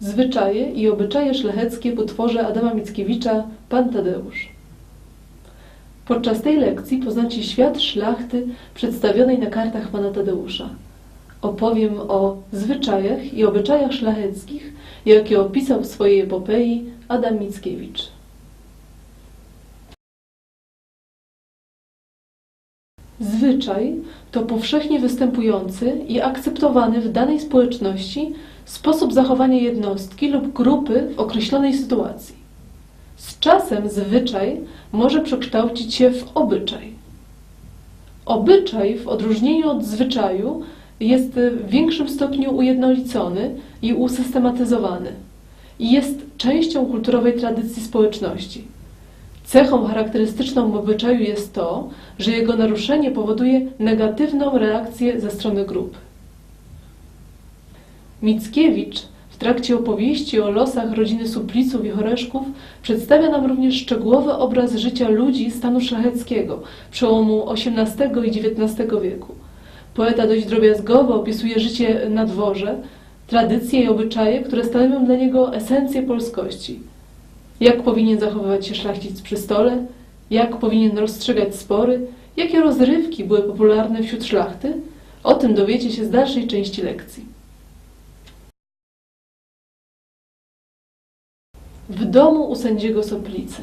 Zwyczaje i obyczaje szlacheckie w utworze Adama Mickiewicza Pan Tadeusz. Podczas tej lekcji poznacie świat szlachty przedstawionej na kartach Pana Tadeusza. Opowiem o zwyczajach i obyczajach szlacheckich, jakie opisał w swojej epopei Adam Mickiewicz. Zwyczaj to powszechnie występujący i akceptowany w danej społeczności sposób zachowania jednostki lub grupy w określonej sytuacji. Z czasem zwyczaj może przekształcić się w obyczaj. Obyczaj, w odróżnieniu od zwyczaju, jest w większym stopniu ujednolicony i usystematyzowany i jest częścią kulturowej tradycji społeczności. Cechą charakterystyczną obyczaju jest to, że jego naruszenie powoduje negatywną reakcję ze strony grupy. Mickiewicz w trakcie opowieści o losach rodziny Supliców i Choreszków przedstawia nam również szczegółowy obraz życia ludzi stanu szlacheckiego przełomu XVIII i XIX wieku. Poeta dość drobiazgowo opisuje życie na dworze, tradycje i obyczaje, które stanowią dla niego esencję polskości. Jak powinien zachowywać się szlachcic przy stole, jak powinien rozstrzygać spory, jakie rozrywki były popularne wśród szlachty, o tym dowiecie się z dalszej części lekcji. W domu u sędziego Soplicy.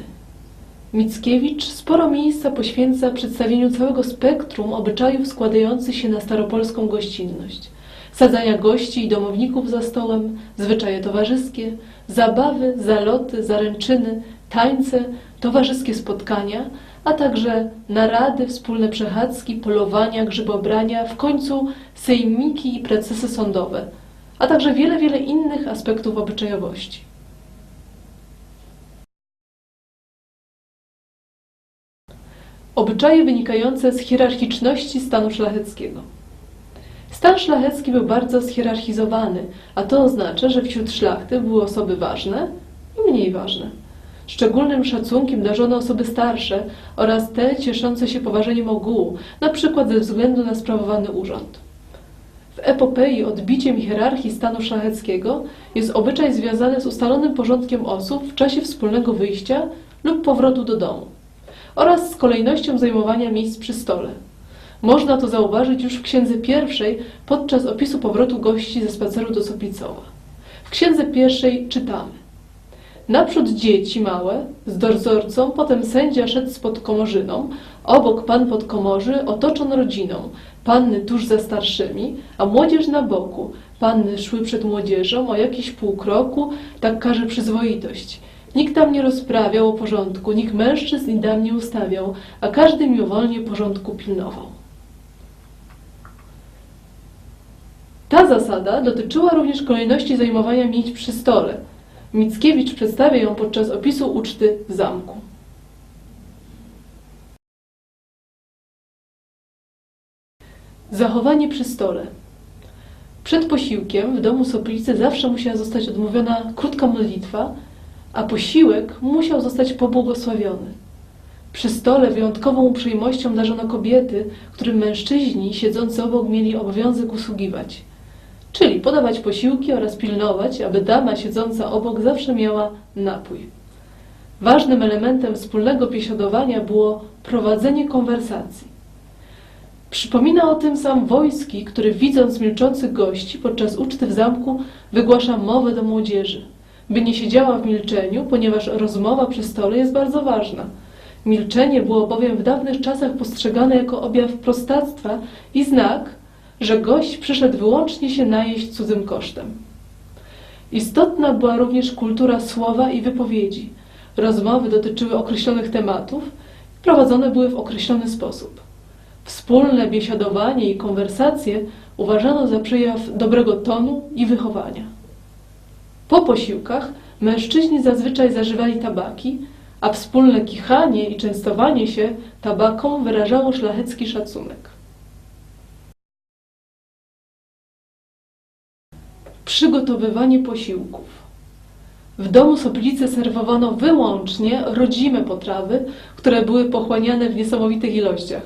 Mickiewicz sporo miejsca poświęca przedstawieniu całego spektrum obyczajów składających się na staropolską gościnność. Sadzania gości i domowników za stołem, zwyczaje towarzyskie, zabawy, zaloty, zaręczyny, tańce, towarzyskie spotkania, a także narady, wspólne przechadzki, polowania, grzybobrania, w końcu sejmiki i procesy sądowe, a także wiele, wiele innych aspektów obyczajowości. Obyczaje wynikające z hierarchiczności stanu szlacheckiego. Stan szlachecki był bardzo schierarchizowany, a to oznacza, że wśród szlachty były osoby ważne i mniej ważne. Szczególnym szacunkiem darzono osoby starsze oraz te cieszące się poważeniem ogółu, na przykład ze względu na sprawowany urząd. W epopei odbiciem hierarchii stanu szlacheckiego jest obyczaj związany z ustalonym porządkiem osób w czasie wspólnego wyjścia lub powrotu do domu oraz z kolejnością zajmowania miejsc przy stole. Można to zauważyć już w księdze pierwszej podczas opisu powrotu gości ze spaceru do Soplicowa. W księdze pierwszej czytamy. Naprzód dzieci małe, z dozorcą, potem sędzia szedł z podkomorzyną, obok pan podkomorzy otoczon rodziną, panny tuż za starszymi, a młodzież na boku, panny szły przed młodzieżą o jakiś pół kroku, tak każe przyzwoitość. Nikt tam nie rozprawiał o porządku, nikt mężczyzn i dam nie ustawiał, a każdy miłowolnie porządku pilnował. Ta zasada dotyczyła również kolejności zajmowania miejsc przy stole. Mickiewicz przedstawia ją podczas opisu uczty w zamku. Zachowanie przy stole. Przed posiłkiem w domu Soplicy zawsze musiała zostać odmówiona krótka modlitwa, a posiłek musiał zostać pobłogosławiony. Przy stole wyjątkową uprzejmością darzono kobiety, którym mężczyźni siedzący obok mieli obowiązek usługiwać, czyli podawać posiłki oraz pilnować, aby dama siedząca obok zawsze miała napój. Ważnym elementem wspólnego biesiadowania było prowadzenie konwersacji. Przypomina o tym sam Wojski, który widząc milczących gości podczas uczty w zamku wygłasza mowę do młodzieży by nie siedziała w milczeniu, ponieważ rozmowa przy stole jest bardzo ważna. Milczenie było bowiem w dawnych czasach postrzegane jako objaw prostactwa i znak, że gość przyszedł wyłącznie się najeść cudzym kosztem. Istotna była również kultura słowa i wypowiedzi. Rozmowy dotyczyły określonych tematów, prowadzone były w określony sposób. Wspólne biesiadowanie i konwersacje uważano za przejaw dobrego tonu i wychowania. Po posiłkach mężczyźni zazwyczaj zażywali tabaki, a wspólne kichanie i częstowanie się tabaką wyrażało szlachecki szacunek. Przygotowywanie posiłków. W domu Soplicy serwowano wyłącznie rodzime potrawy, które były pochłaniane w niesamowitych ilościach.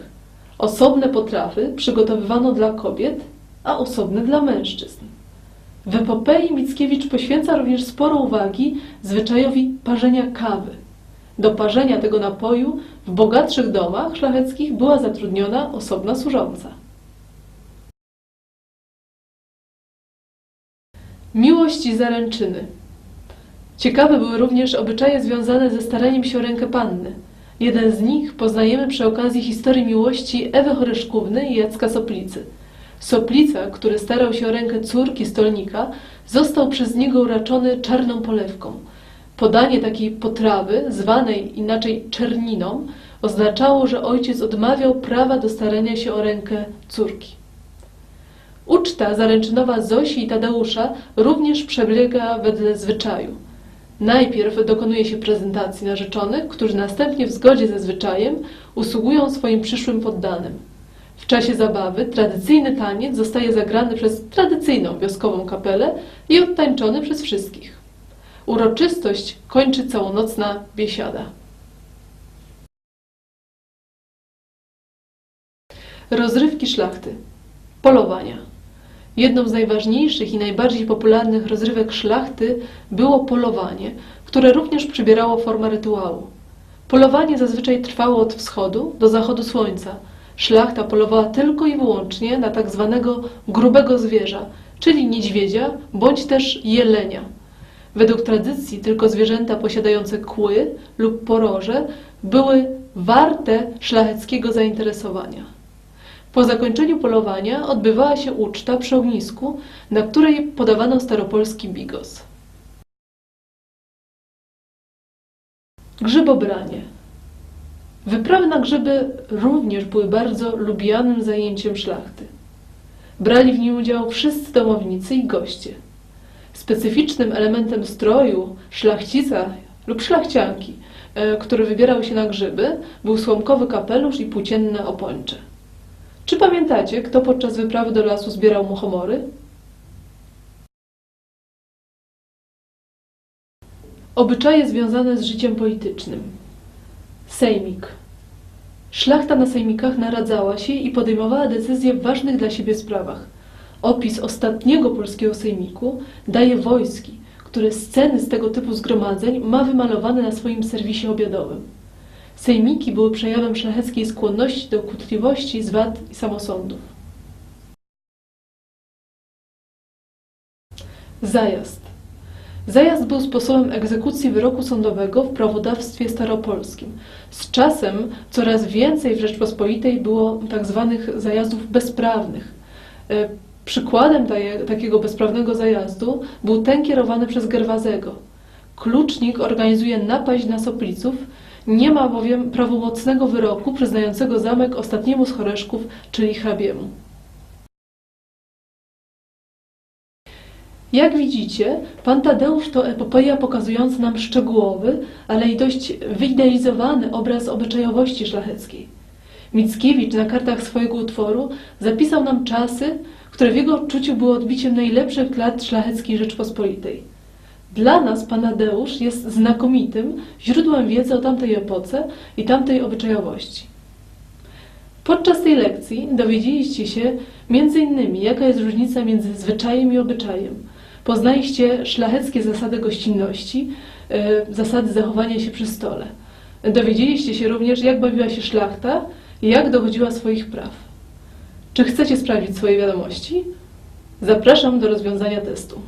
Osobne potrawy przygotowywano dla kobiet, a osobne dla mężczyzn. W epopei Mickiewicz poświęca również sporo uwagi zwyczajowi parzenia kawy. Do parzenia tego napoju w bogatszych domach szlacheckich była zatrudniona osobna służąca. Miłość i zaręczyny. Ciekawe były również obyczaje związane ze staraniem się o rękę panny. Jeden z nich poznajemy przy okazji historii miłości Ewy Choreszkówny i Jacka Soplicy. Soplica, który starał się o rękę córki stolnika, został przez niego uraczony czarną polewką. Podanie takiej potrawy, zwanej inaczej czerniną, oznaczało, że ojciec odmawiał prawa do starania się o rękę córki. Uczta zaręczynowa Zosi i Tadeusza również przebiega wedle zwyczaju. Najpierw dokonuje się prezentacji narzeczonych, którzy następnie w zgodzie ze zwyczajem usługują swoim przyszłym poddanym. W czasie zabawy tradycyjny taniec zostaje zagrany przez tradycyjną wioskową kapelę i odtańczony przez wszystkich. Uroczystość kończy całonocna biesiada. Rozrywki szlachty. Polowania. Jedną z najważniejszych i najbardziej popularnych rozrywek szlachty było polowanie, które również przybierało formę rytuału. Polowanie zazwyczaj trwało od wschodu do zachodu słońca. Szlachta polowała tylko i wyłącznie na tak zwanego grubego zwierza, czyli niedźwiedzia bądź też jelenia. Według tradycji tylko zwierzęta posiadające kły lub poroże były warte szlacheckiego zainteresowania. Po zakończeniu polowania odbywała się uczta przy ognisku, na której podawano staropolski bigos. Grzybobranie. Wyprawy na grzyby również były bardzo lubianym zajęciem szlachty. Brali w nim udział wszyscy domownicy i goście. Specyficznym elementem stroju szlachcica lub szlachcianki, e, który wybierał się na grzyby, był słomkowy kapelusz i płócienne opończe. Czy pamiętacie, kto podczas wyprawy do lasu zbierał muchomory? Obyczaje związane z życiem politycznym. Sejmik. Szlachta na sejmikach naradzała się i podejmowała decyzje w ważnych dla siebie sprawach. Opis ostatniego polskiego sejmiku daje wojski, które sceny z tego typu zgromadzeń ma wymalowane na swoim serwisie obiadowym. Sejmiki były przejawem szlacheckiej skłonności do kłótliwości, zwad i samosądów. Zajazd. Zajazd był sposobem egzekucji wyroku sądowego w prawodawstwie staropolskim. Z czasem coraz więcej w Rzeczpospolitej było tak zwanych zajazdów bezprawnych. E, Przykładem takiego bezprawnego zajazdu był ten kierowany przez Gerwazego. Klucznik organizuje napaść na Sopliców, nie ma bowiem prawomocnego wyroku przyznającego zamek ostatniemu z Choreszków, czyli hrabiemu. Jak widzicie, pan Tadeusz to epopeja pokazująca nam szczegółowy, ale i dość wyidealizowany obraz obyczajowości szlacheckiej. Mickiewicz na kartach swojego utworu zapisał nam czasy, które w jego odczuciu były odbiciem najlepszych lat szlacheckiej Rzeczpospolitej. Dla nas Pan Tadeusz jest znakomitym źródłem wiedzy o tamtej epoce i tamtej obyczajowości. Podczas tej lekcji dowiedzieliście się innymi, jaka jest różnica między zwyczajem i obyczajem. Poznaliście szlacheckie zasady gościnności, e, zasady zachowania się przy stole. Dowiedzieliście się również, jak bawiła się szlachta i jak dochodziła swoich praw. Czy chcecie sprawdzić swoje wiadomości? Zapraszam do rozwiązania testu.